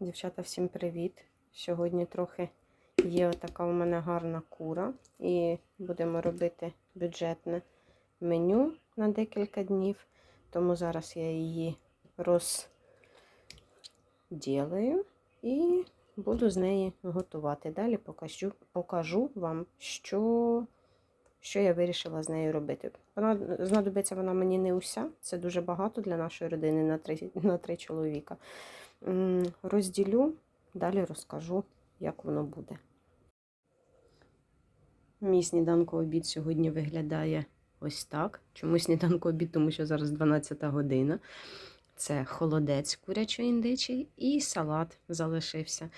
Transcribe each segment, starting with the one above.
Дівчата, всім привіт! Сьогодні трохи є така у мене гарна кура, і будемо робити бюджетне меню на декілька днів. Тому зараз я її розділаю і буду з неї готувати. Далі покажу, покажу вам, що, що я вирішила з нею робити. Вона знадобиться вона мені не уся, це дуже багато для нашої родини на три, на три чоловіка. Розділю, далі розкажу, як воно буде. Мій сніданковий обід сьогодні виглядає ось так. Чому сніданковий обід? Тому що зараз 12 година. Це холодець курячо-індичий і салат залишився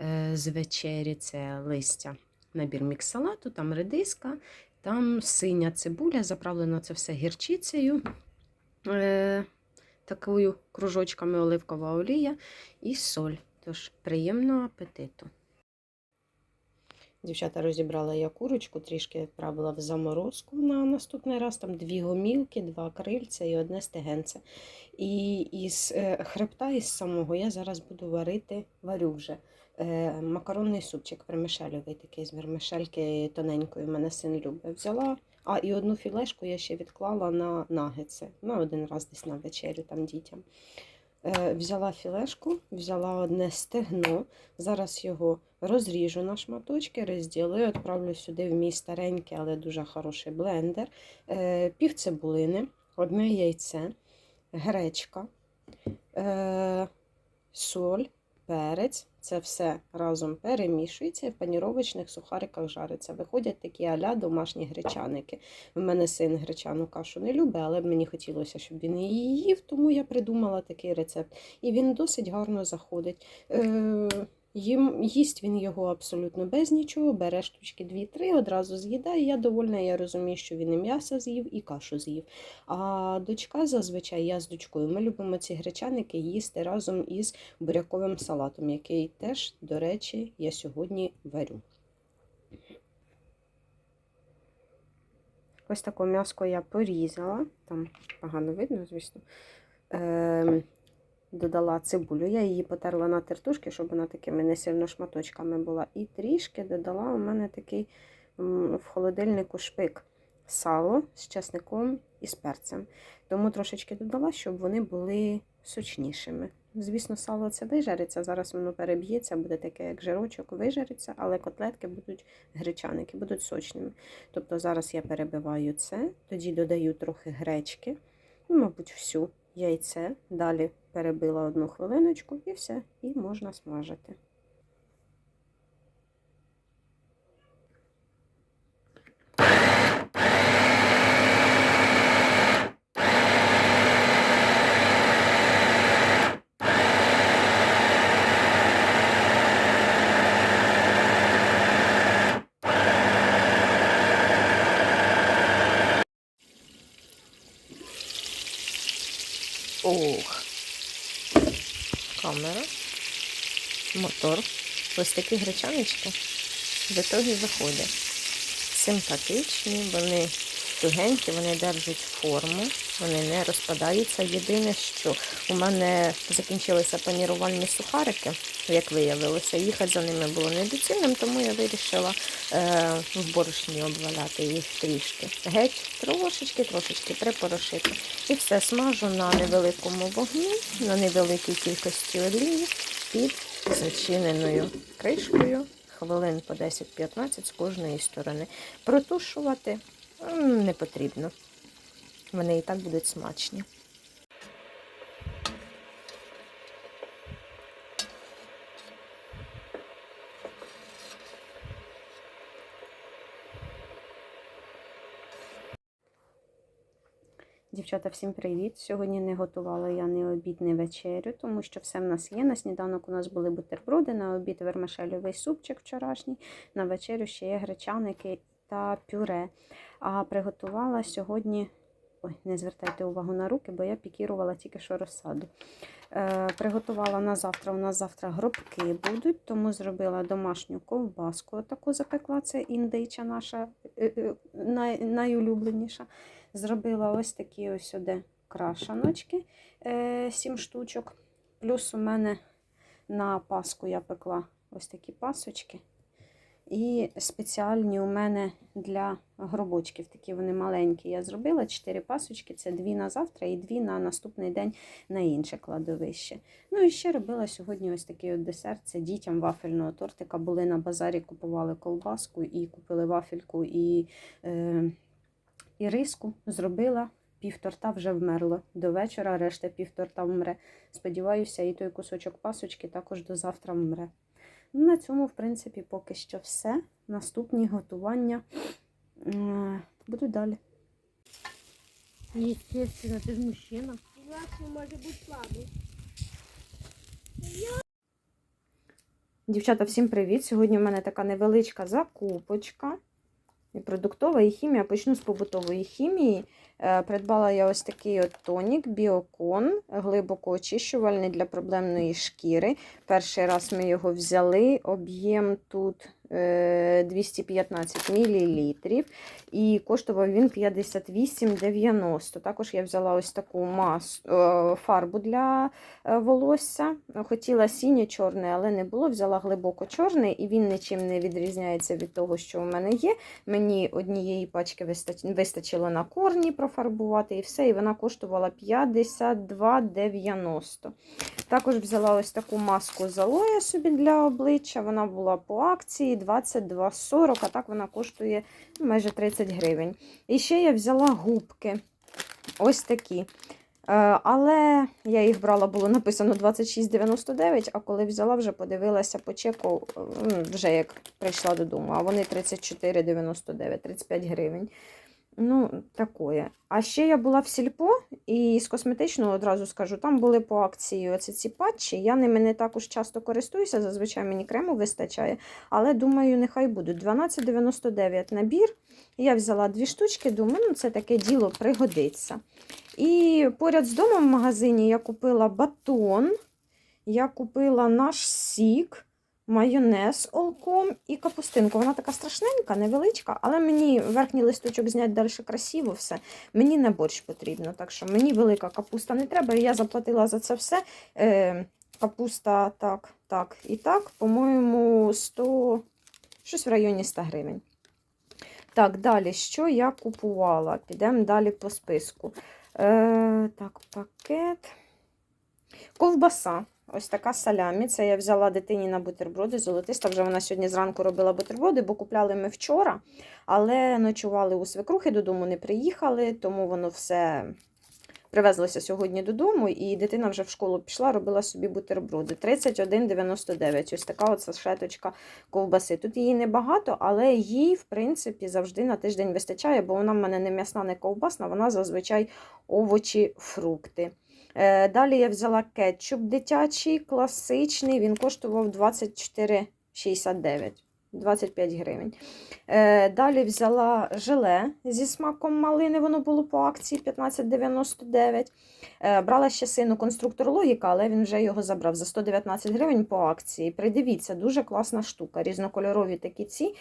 е, з вечері. Це листя. Набір мікс-салату, там редиска, там синя цибуля, заправлено це все гірчицею. Такою кружочками оливкова олія і соль. Тож, приємного апетиту. Дівчата розібрала я курочку, трішки відправила в заморозку на наступний раз. Там дві гомілки, два крильця і одне стегенце. І із е, хребта, із самого я зараз буду варити, варю вже е, макаронний супчик вермишельовий, такий з вермишельки тоненької. Мене син любить. Взяла. А і одну філешку я ще відклала на нагетси. На один раз десь на вечерю там дітям. Е, взяла філешку, взяла одне стегно. Зараз його розріжу на шматочки, розділю, відправлю сюди в мій старенький, але дуже хороший блендер. Е, пів цибулини, одне яйце, гречка, е, соль, перець. Це все разом перемішується і в паніровочних сухариках жариться. Виходять такі аля домашні гречаники. У мене син гречану кашу не любить, але мені хотілося, щоб він її їв, тому я придумала такий рецепт. І він досить гарно заходить. Їм, їсть він його абсолютно без нічого, бере штучки 2-3, одразу з'їдає. Я довольна, я розумію, що він і м'ясо з'їв, і кашу з'їв. А дочка зазвичай я з дочкою. Ми любимо ці гречаники їсти разом із буряковим салатом, який теж, до речі, я сьогодні варю. Ось таке м'яско я порізала, там погано видно, звісно. Е, додала цибулю. Я її потерла на тертушки, щоб вона такими не сильно шматочками була. І трішки додала у мене такий в холодильнику шпик сало з часником і з перцем. Тому трошечки додала, щоб вони були сочнішими. Звісно, сало це вижариться. Зараз воно переб'ється, буде таке, як жирочок, вижариться, але котлетки будуть гречаники, будуть сочними. Тобто зараз я перебиваю це, тоді додаю трохи гречки, ну, мабуть, всю яйце. Далі перебила одну хвилиночку і все, і можна смажити. Ох. Камера, мотор. Ось такі гречаночки до того заходять. Симпатичні, вони тугенькі, вони держать форму, вони не розпадаються. Єдине, що у мене закінчилися панірувальні сухарики, як виявилося, їхати за ними було недоцільним, тому я вирішила е, в борошні обваляти їх трішки. Геть трошечки, трошечки припорошити. І все смажу на невеликому вогні, на невеликій кількості олії під зачиненою кришкою. Хвилин по 10-15 з кожної сторони. Протушувати не потрібно. Вони і так будуть смачні. Дівчата, всім привіт! Сьогодні не готувала я ні обід, ні вечерю, тому що все в нас є. На сніданок у нас були бутерброди, на обід вермишельовий супчик вчорашній, на вечерю ще є гречаники та пюре. А приготувала сьогодні. Ой, не звертайте увагу на руки, бо я пікірувала тільки що розсаду. Е, приготувала на завтра. У нас завтра гробки будуть, тому зробила домашню ковбаску. Таку запекла. Це індича наша е, е, най, найулюбленіша. Зробила ось такі ось сюди крашаночки, е, 7 штучок. Плюс у мене На паску я пекла ось такі пасочки. І спеціальні у мене для гробочків, такі вони маленькі. Я зробила 4 пасочки, це дві на завтра і дві на наступний день на інше кладовище. Ну і ще робила сьогодні ось такий от десерт. Це дітям вафельного тортика. Були на базарі, купували колбаску і купили вафельку і, е, і риску. Зробила. Пів торта вже вмерло до вечора, решта пів торта вмре. Сподіваюся, і той кусочок пасочки також до завтра вмре. Ну, на цьому, в принципі, поки що все. Наступні готування е, будуть далі. Естественно, ты же мужчина. Власне може бути слабий. Дівчата, всім привіт! Сьогодні в мене така невеличка закупочка. І продуктова і хімія. Почну з побутової хімії. Е, Придбала я ось такий от тонік Біокон, глибоко очищувальний для проблемної шкіри. Перший раз ми його взяли. Об'єм тут е, 215 мл. І коштував він 58,90. Також я взяла ось таку мас, е, фарбу для е, волосся. Хотіла синьо-чорний, але не було. Взяла глибоко чорний, і він нічим не відрізняється від того, що у мене є. Мені однієї пачки вистач- вистачило на корні профарбувати і все. І вона коштувала 52,90. Також взяла ось таку маску з алоє собі для обличчя. Вона була по акції 22,40, а так вона коштує ну, майже 30 гривень. І ще я взяла губки. Ось такі. Е, Але я їх брала, було написано 26,99, а коли взяла, вже подивилася по чеку, вже як прийшла додому, а вони 34,99, 35 гривень. Ну, такое. А ще я була в сільпо і з косметичного одразу скажу, там були по акції оці ці патчі. Я ними не так уж часто користуюся, зазвичай мені крему вистачає, але думаю, нехай будуть. 12,99 набір. Я взяла дві штучки, думаю, ну це таке діло пригодиться. І поряд з домом в магазині я купила батон, я купила наш сік, майонез олком і капустинку. Вона така страшненька, невеличка, але мені верхній листочок зняти далі красиво все. Мені на борщ потрібно, так що мені велика капуста не треба. І я заплатила за це все. Е, капуста так, так і так, по-моєму, 100, щось в районі 100 гривень. Так, далі, що я купувала? Підемо далі по списку. Е, так, пакет. Ковбаса. Ось така салямі. Це я взяла дитині на бутерброди. Золотиста вже вона сьогодні зранку робила бутерброди, бо купляли ми вчора, але ночували у свекрухи, додому не приїхали, тому воно все привезлося сьогодні додому, і дитина вже в школу пішла, робила собі бутерброди. 31,99. Ось така от сашеточка ковбаси. Тут її небагато, але їй, в принципі, завжди на тиждень вистачає, бо вона в мене не м'ясна, не ковбасна, вона зазвичай овочі, фрукти. Е, Далі я взяла кетчуп дитячий, класичний, він коштував 24,69. 25 гривень. Е, Далі взяла желе зі смаком малини, воно було по акції 15,99. Е, Брала ще сину конструктор логіка, але він вже його забрав за 119 гривень по акції. Придивіться, дуже класна штука. Різнокольорові такі ці.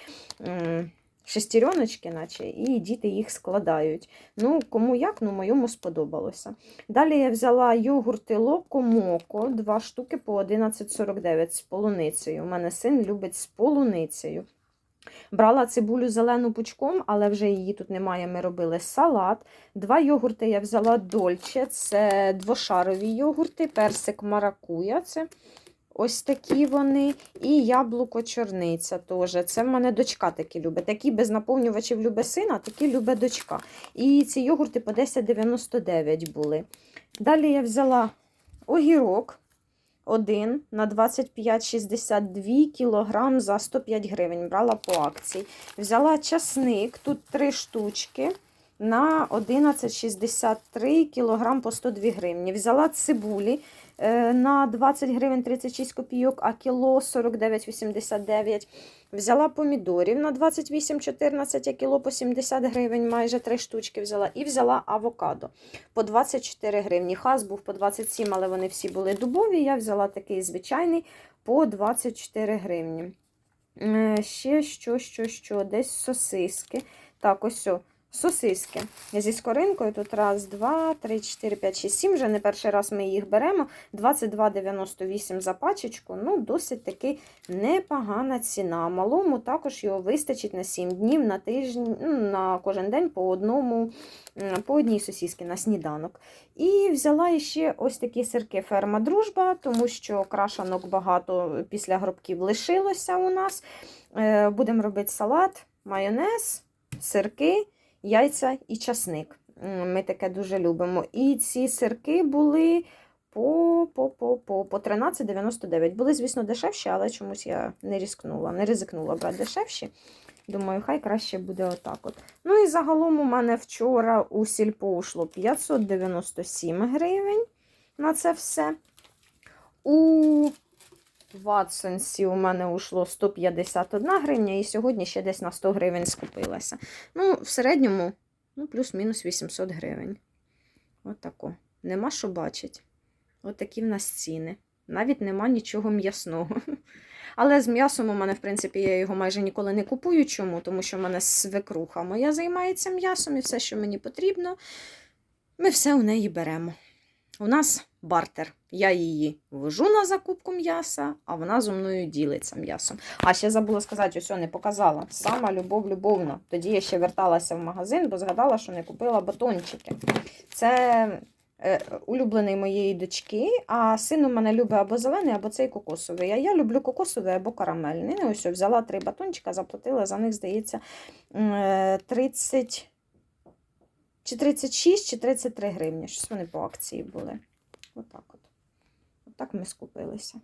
Шестереночки, наче, і діти їх складають. Ну, кому як, ну, моєму сподобалося. Далі я взяла йогурти Локо Моко, два штуки по 11,49 з полуницею. У мене син любить з полуницею. Брала цибулю зелену пучком, але вже її тут немає. Ми робили салат. Два йогурти я взяла Дольче, це двошарові йогурти, персик маракуя. Це ось такі вони. І яблуко чорниця теж. Це в мене дочка такі любить. Такі без наповнювачів любить сина, такі любить дочка. І ці йогурти по 10,99 були. Далі я взяла огірок. Один на 25,62 кг за 105 гривень. Брала по акції. Взяла часник, тут три штучки на 11,63 кг по 102 гривні. Взяла цибулі е, на 20 гривень 36 копійок, а кіло 49,89. Взяла помідорів на 28,14, а кіло по 70 гривень, майже 3 штучки взяла. І взяла авокадо по 24 гривні. Хас був по 27, але вони всі були дубові. Я взяла такий звичайний по 24 гривні. Е, Ще що, що, що, десь сосиски. Так, ось о, Сосиски зі скоринкою. Тут раз, два, три, чотири, п'ять, шість, сім. Вже не перший раз ми їх беремо. 22,98 за пачечку. Ну, досить таки непогана ціна. Малому також його вистачить на 7 днів на тиждень, ну, на кожен день по одному, по одній сосисці на сніданок. І взяла ще ось такі сирки ферма Дружба, тому що крашанок багато після гробків лишилося у нас. Е, Будемо робити салат, майонез, сирки, яйця і часник. Ми таке дуже любимо. І ці сирки були по, по, по, по, по 13,99. Були, звісно, дешевші, але чомусь я не ризикнула, не ризикнула брати дешевші. Думаю, хай краще буде отак. от. Ну і загалом у мене вчора у сільпо ушло 597 гривень на це все. У Ватсонсі у мене ушло 151 гривня, і сьогодні ще десь на 100 гривень скупилася. Ну, в середньому, ну, плюс-мінус 800 гривень. От. Нема що бачить. От в нас ціни. Навіть нема нічого м'ясного. Але з м'ясом у мене, в принципі, я його майже ніколи не купую. Чому? Тому що в мене свекруха моя займається м'ясом і все, що мені потрібно, ми все у неї беремо. У нас бартер. Я її вожу на закупку м'яса, а вона зо мною ділиться м'ясом. А ще забула сказати, ось не показала. Сама любов любовна. Тоді я ще верталася в магазин, бо згадала, що не купила батончики. Це е, улюблений моєї дочки, а син у мене любить або зелений, або цей кокосовий. А я люблю кокосовий або карамельний. Ну, ось взяла три батончика, заплатила за них, здається, е, 30 чи 36, чи 33 гривні. Щось вони по акції були. Отак от. Отак ми скупилися.